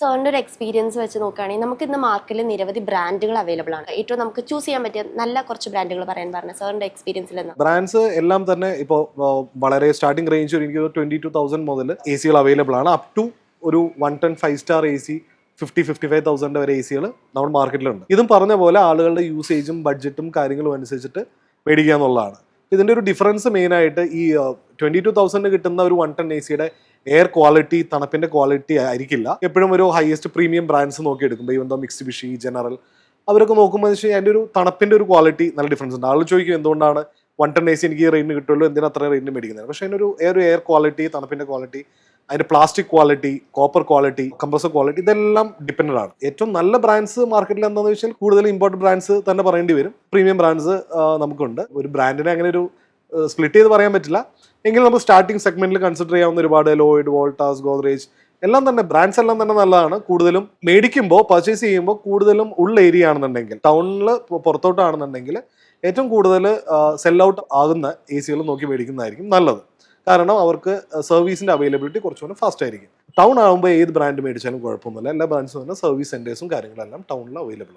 സാറിന്റെ ഒരു എക്സ്പീരിയൻസ് വെച്ച് നോക്കുകയാണെങ്കിൽ നമുക്ക് ഇന്ന് മാർക്കറ്റിൽ നിരവധി ബ്രാൻഡുകൾ അവൈലബിൾ ആണ്. ഏറ്റവും നമുക്ക് ചൂസ് ചെയ്യാൻ പറ്റിയ നല്ല കുറച്ച് ബ്രാൻഡുകൾ പറയാൻ പറഞ്ഞ. സാറിന്റെ എക്സ്പീരിയൻസിൽ ബ്രാൻഡ്സ് എല്ലാം തന്നെ ഇപ്പോൾ വളരെ സ്റ്റാർട്ടിംഗ് റേഞ്ച് എനിക്ക് ട്വന്റി ടു തൗസൻഡ് മുതൽ എ സികൾ അവൈലബിൾ ആണ്. അപ് ടു ഒരു one ten five star A C fifty fifty five thousand വരെ എ സികൾ നമ്മുടെ മാർക്കറ്റിലുണ്ട് ഇതും പറഞ്ഞ പോലെ ആളുകളുടെ യൂസേജും ബഡ്ജറ്റും കാര്യങ്ങളും അനുസരിച്ചിട്ട് മേടിക്കുക എന്നുള്ളതാണ്. ഇതിന്റെ ഒരു ഡിഫറൻസ് മെയിനായിട്ട് ഈ ട്വന്റി ടു തൗസൻഡ് കിട്ടുന്ന ഒരു വൺ ടെൻ എ സിയുടെ എയർ ക്വാളിറ്റി തണുപ്പിന്റെ ക്വാളിറ്റി ആയിരിക്കില്ല. എപ്പോഴും ഒരു ഹയസ്റ്റ് പ്രീമിയം ബ്രാൻഡ്സ് നോക്കി എടുക്കുമ്പോൾ ഈ എന്തോ മിക്സിബിഷി ജനറൽ അവരൊക്കെ നോക്കുമ്പോൾ വെച്ചാൽ അതിന്റെ ഒരു തണുപ്പിന്റെ ഒരു ക്വാളിറ്റി നല്ല ഡിഫറൻസ് ഉണ്ട്. ആൾ ചോദിക്കും എന്തുകൊണ്ടാണ് വൺ ടെൻ എ സി എനിക്ക് റേറ്റിന് കിട്ടുള്ളൂ എന്തിനാ അത്ര റേറ്റിന് മേടിക്കുന്നത്? പക്ഷേ അതിനൊരു ഒരു എയർ ക്വാളിറ്റി തണുപ്പിന്റെ ക്വാളിറ്റി അതിന്റെ plastic quality copper quality compressor quality ഇതെല്ലാം ഡിപ്പെൻഡ് ആണ്. ഏറ്റവും നല്ല ബ്രാൻഡ്സ് മാർക്കറ്റിൽ എന്താണെന്ന് വെച്ചാൽ കൂടുതൽ ഇമ്പോർട്ടന്റ് ബ്രാൻഡ്സ് തന്നെ പറയേണ്ടി വരും. പ്രീമിയം ബ്രാൻഡ്സ് നമുക്കുണ്ട്. ഒരു ബ്രാൻഡിനെ അങ്ങനെ ഒരു സ്പ്ലിറ്റ് ചെയ്ത് പറയാൻ പറ്റില്ല. എങ്കിലും നമുക്ക് സ്റ്റാർട്ടിംഗ് സെഗ്മെന്റിൽ കൺസിഡർ ചെയ്യാവുന്ന ഒരുപാട് ലോയിഡ് വോൾട്ടാസ് ഗോദ്രേജ് എല്ലാം തന്നെ ബ്രാൻഡ്സ് എല്ലാം തന്നെ നല്ലതാണ്. കൂടുതലും മേടിക്കുമ്പോൾ പർച്ചേസ് ചെയ്യുമ്പോൾ കൂടുതലും ഉള്ള ഏരിയ ആണെന്നുണ്ടെങ്കിൽ ടൗണിൽ പുറത്തോട്ടാണെന്നുണ്ടെങ്കിൽ ഏറ്റവും കൂടുതൽ സെൽ ഔട്ട് ആകുന്ന എ സികൾ നോക്കി മേടിക്കുന്നതായിരിക്കും നല്ലത്. കാരണം അവർക്ക് സർവീസിന്റെ അവൈലബിലിറ്റി കുറച്ചുകൂടെ ഫാസ്റ്റ് ആയിരിക്കും. ടൗൺ ആകുമ്പോൾ ഏത് ബ്രാൻഡ് മേടിച്ചാലും കുഴപ്പമൊന്നുമില്ല. എല്ലാ ബ്രാൻഡ്സും തന്നെ സർവീസ് സെന്റേഴ്സും കാര്യങ്ങളെല്ലാം ടൗണിൽ അവൈലബിൾ ആണ്.